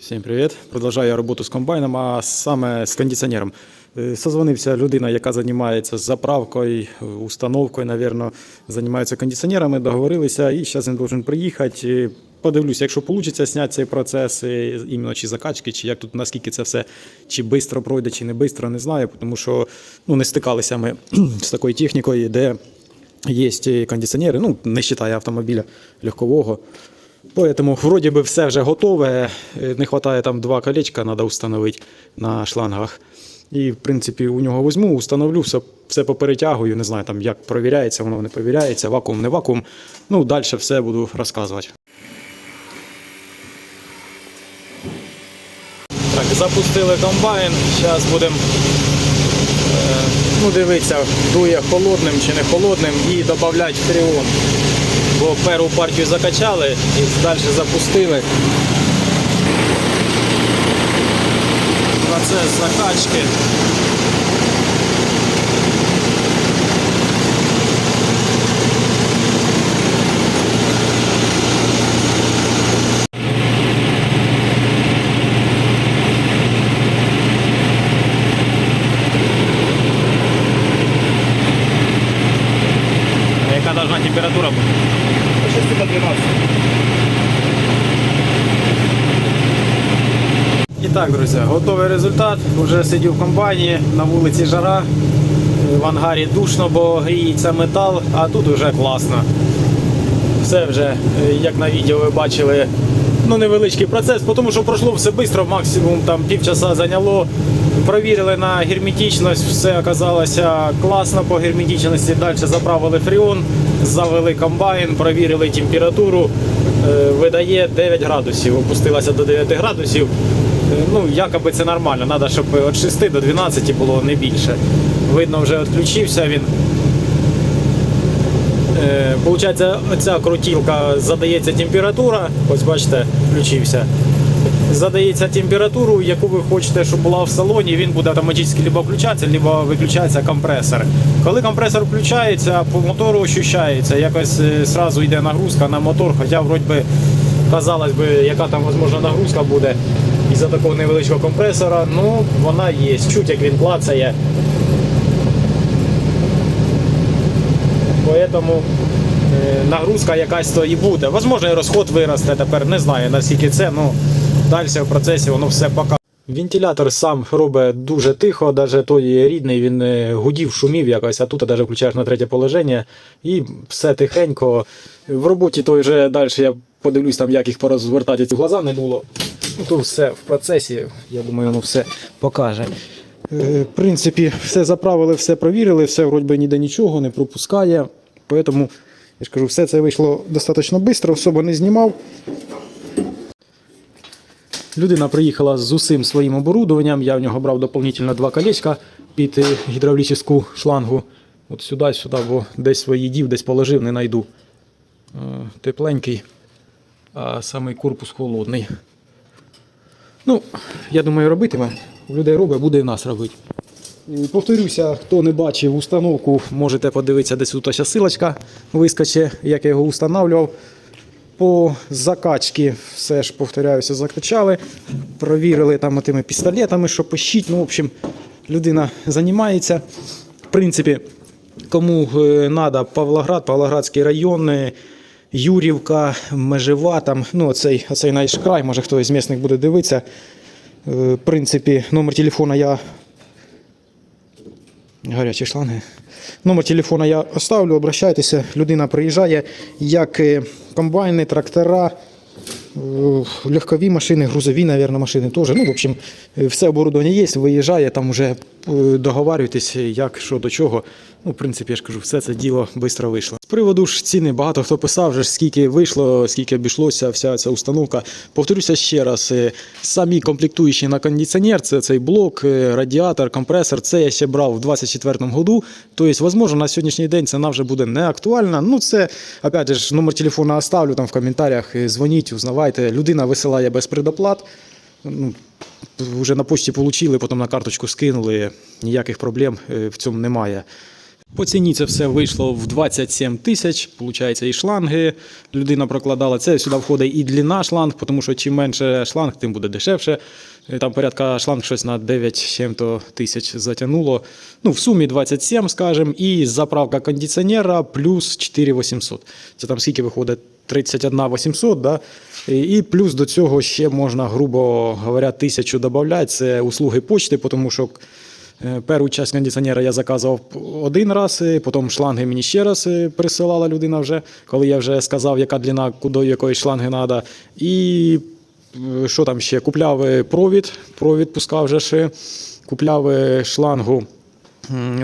Всім привіт! Продовжую роботу з комбайном, а саме з кондиціонером. Е, Созвонився людина, яка займається заправкою, установкою, напевно, займається кондиціонерами, договорилися, і зараз він должен приїхати. Е, Подивлюся, якщо вийде зняти цей процес, е, іменно чи закачки, чи як тут наскільки це все чи швидко пройде, чи не швидко, не знаю, тому що ну, не стикалися ми з такою технікою, де є кондиціонери, ну, не вважає автомобіля легкового. Поэтому вроде бы все вже готове. Е, Не вистачає там два колечка, треба встановити на шлангах. І, в принципі, у нього візьму, установлю, все, все поперетягую, не знаю, там, як провіряється, воно не провіряється, вакуум, не вакуум. Ну, далі все буду розказувати. Так, запустили комбайн. Зараз будемо ну, дивитися, дує холодним чи не холодним і додати фреон. Бо першу партію закачали і далі запустили. Процес закачки. А Яка бути? 6 до 12. І так, друзі, готовий результат. Уже сидів в комбайні, на вулиці жара, в ангарі душно, бо гріється метал, а тут вже класно. Все вже, е, як на відео ви бачили, ну невеличкий процес, тому що пройшло все швидко, максимум там півчаса зайняло. Провірили на герметичність, все оказалося класно по герметичності. Далі заправили фреон, завели комбайн, провірили температуру. Е, Видає 9 градусів, опустилася до 9 градусів. Е, Ну, якоби це нормально. Треба, щоб від 6 до 12 було не більше. Видно, вже відключився він. Е, Получається, ця крутілка задається температура. Ось бачите, включився. Задається температуру, яку ви хочете, щоб була в салоні, він буде автоматично либо включатися, либо виключається компресор. Коли компресор включається, по мотору ощущається, якось е, сразу йде нагрузка на мотор, хоча вроді би, казалось би, яка там можливо нагрузка буде із-за такого невеличкого компресора, ну вона є. Чуть як він клацає. Поэтому е, нагрузка якась то і буде. Возможно, і розход виросте тепер, не знаю наскільки це, ну далі в процесі воно все покаже. Вентилятор сам робить дуже тихо, навіть той рідний він е, гудів, шумів якось, а тут навіть включаєш на третє положення і все тихенько. В роботі той вже далі я подивлюсь, там, як їх порозвертати, ці глаза не було. Ну, то все в процесі, я думаю, воно все покаже. Е, В принципі, все заправили, все провірили, все вроді би ніде нічого не пропускає. Поэтому, я ж кажу, все це вийшло достатньо швидко, особо не знімав. Людина приїхала з усім своїм оборудованням. Я в нього брав доповнительно два колечка під е, гідравлічну шлангу. От сюди, сюди, бо десь свої дів, десь положив, не знайду. Е, Тепленький, а самий корпус холодний. Ну, я думаю, робитиме. Людей робить, буде і нас робити. Повторюся, хто не бачив установку, можете подивитися, десь тут ось силочка вискоче, як я його встановлював. По закачці все ж повторяюся, закачали, провірили там тими пістолетами, що пищить. Ну, в общем, людина займається. В принципі, кому треба Павлоград, Павлоградський район, е, Юрівка, Межева, там, ну, оцей, оцей наш край, може хтось з місних буде дивитися. Е, В принципі, номер телефона я. Гарячі шланги. Номер телефона я оставлю, обращайтеся. Людина приїжджає, як комбайни, трактора, е, легкові машини, грузові, мабуть, машини теж. Ну, в общем, все оборудовання є, виїжджає, там вже е, договарюйтесь, як, що до чого. Ну, в принципі, я ж кажу, все це діло швидко вийшло. Приводу ж ціни багато хто писав, вже ж скільки вийшло, скільки обійшлося вся ця установка. Повторюся ще раз, е, самі комплектуючі на кондиціонер, це цей блок, е, радіатор, компресор, це я ще брав у 24-му году. Тобто, можливо, на сьогоднішній день ціна вже буде не актуальна. Ну, це, опять же, номер телефона оставлю там в коментарях, е, дзвоніть, узнавайте. Людина висилає без предоплат. Ну, вже на почті отримали, потім на карточку скинули, ніяких проблем в цьому немає. По ціні це все вийшло в 27 тисяч. Получається, і шланги людина прокладала. Це сюди входить і длина шланг, тому що чим менше шланг, тим буде дешевше. Е, Там порядка шланг щось на 9 з чим-то тисяч затягнуло. Ну, в сумі 27, скажімо, і заправка кондиціонера плюс 4800. Це там скільки виходить? 31 800, да? І плюс до цього ще можна, грубо говоря, тисячу додати. Це услуги почти, тому що Першу часть кондиціонера я заказував один раз, е, потім шланги мені ще раз е, присилала людина вже, коли я вже сказав, яка длина, куди якої шланги треба. І е, що там ще? Купляв е, провід, провід пускав вже ще, купляв е, шлангу.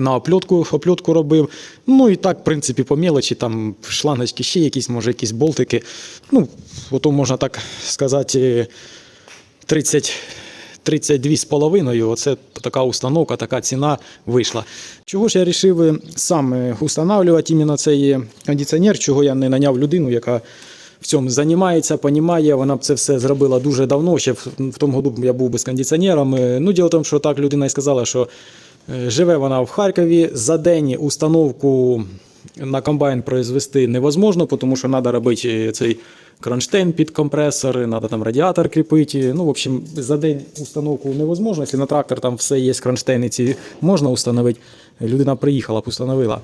На опльотку, опльотку робив. Ну і так, в принципі, по мелочі, там шлангочки ще якісь, може, якісь болтики. Ну, ото можна так сказати, е, 30, 32 з половиною. Оце така установка, така ціна вийшла. Чого ж я вирішив сам е, устанавливати іменно цей е, кондиціонер, чого я не наняв людину, яка в цьому займається, понімає. Вона б це все зробила дуже давно. Ще в, в тому году я був би з кондиціонером. Е, Ну, діло в тому, що так людина і сказала, що е, живе вона в Харкові. За день установку на комбайн произвести невозможно, тому що треба робити цей кронштейн під компресор, треба там радіатор кріпити. Ну, в общем, за день установку невозможно. Якщо на трактор там все є, кронштейни ці можна установити. Людина приїхала б, установила.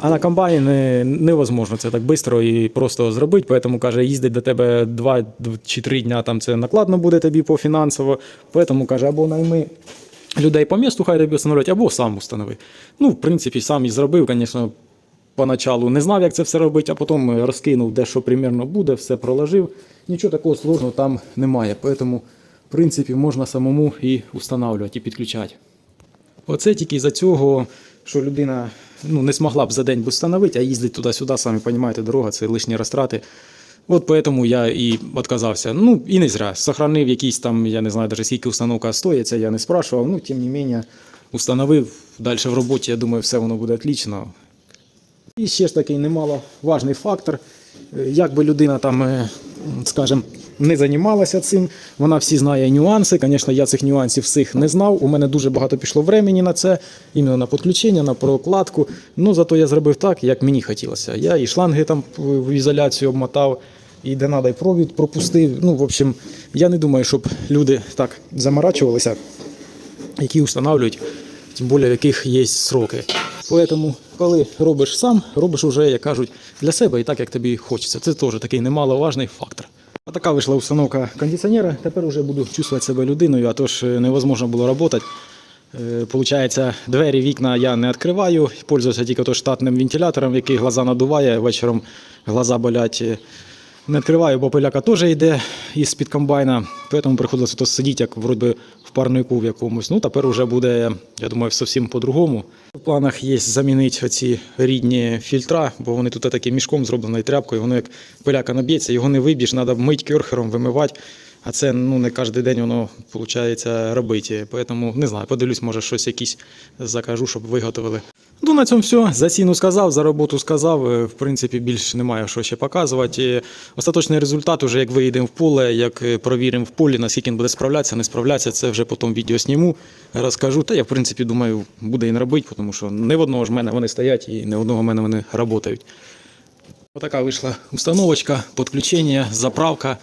А на комбайн е, невозможно це так швидко і просто зробити. Тому каже, їздить до тебе 2 чи 3 дня, там це накладно буде тобі по фінансово. Тому каже, або найми людей по місту, хай тобі встановлять, або сам установи. Ну, в принципі, сам і зробив, звісно, поначалу не знав, як це все робити, а потім розкинув, де що примірно буде, все проложив. Нічого такого сложного там немає. Тому, в принципі, можна самому і встановлювати, і підключати. Оце тільки за цього, що людина ну, не змогла б за день встановити, а їздить туди-сюди, самі розумієте, дорога це лишні розтрати. От поэтому я і відказався. Ну, і не зря. Сохранив якийсь там, я не знаю, даже скільки установка стоїть, це я не спрашивав. Ну, тим не менше, установив. Далі в роботі, я думаю, все воно буде отлично. І ще ж такий немаловажний фактор. Е, Як би людина там, е, скажімо, не займалася цим, вона всі знає нюанси. Звісно, я цих нюансів всіх не знав. У мене дуже багато пішло времени на це, іменно на підключення, на прокладку. Ну, зато я зробив так, як мені хотілося. Я і шланги там в ізоляцію обмотав, і де надо, і провід пропустив. Ну, в общем, я не думаю, щоб люди так заморачувалися, які встановлюють, тим більше в яких є сроки. Тому, коли робиш сам, робиш уже, як кажуть, для себе і так, як тобі хочеться. Це теж такий немаловажний фактор. А така вийшла установка кондиціонера. Тепер вже буду чувствувати себе людиною, а то ж е, невозможно було працювати. Е, Получається, двері, вікна я не відкриваю, пользуюся тільки то штатним вентилятором, який глаза надуває, вечором глаза болять. Не відкриваю, бо пиляка теж йде із під комбайна, тому приходилося то сидіти, як вроді в парнику в якомусь. Ну, тепер вже буде, я думаю, зовсім по-другому. В планах є замінити оці рідні фільтра, бо вони тут таким мішком зроблені тряпкою, воно як пиляка наб'ється, його не виб'єш, треба мити керхером, вимивати. А це ну, не кожен день воно виходить робити. Тому не знаю, подивлюсь, може щось якісь закажу, щоб виготовили. Ну, на цьому все. За ціну сказав, за роботу сказав. Е, В принципі, більш немає що ще показувати. Остаточний результат, уже як виїдемо в поле, як е, провіримо в полі, наскільки він буде справлятися, не справлятися, це вже потім відео зніму, розкажу. Та я, в принципі, думаю, буде і робити, тому що не в одного ж мене вони стоять і не в одного мене вони працюють. Отака вийшла установочка, підключення, заправка.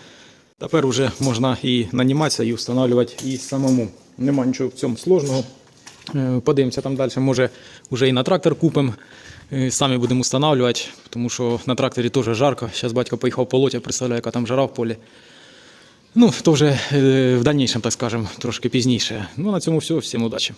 Тепер вже можна і наніматися, і встановлювати і самому. Нема нічого в цьому сложного. Е, Подивимося там далі. Може, вже і на трактор купимо. Е, Самі будемо встановлювати, тому що на тракторі теж жарко. Зараз батько поїхав полоть, я представляю, яка там жара в полі. Ну, то вже е, в дальнішому, так скажемо, трошки пізніше. Ну, на цьому все. Всім удачі.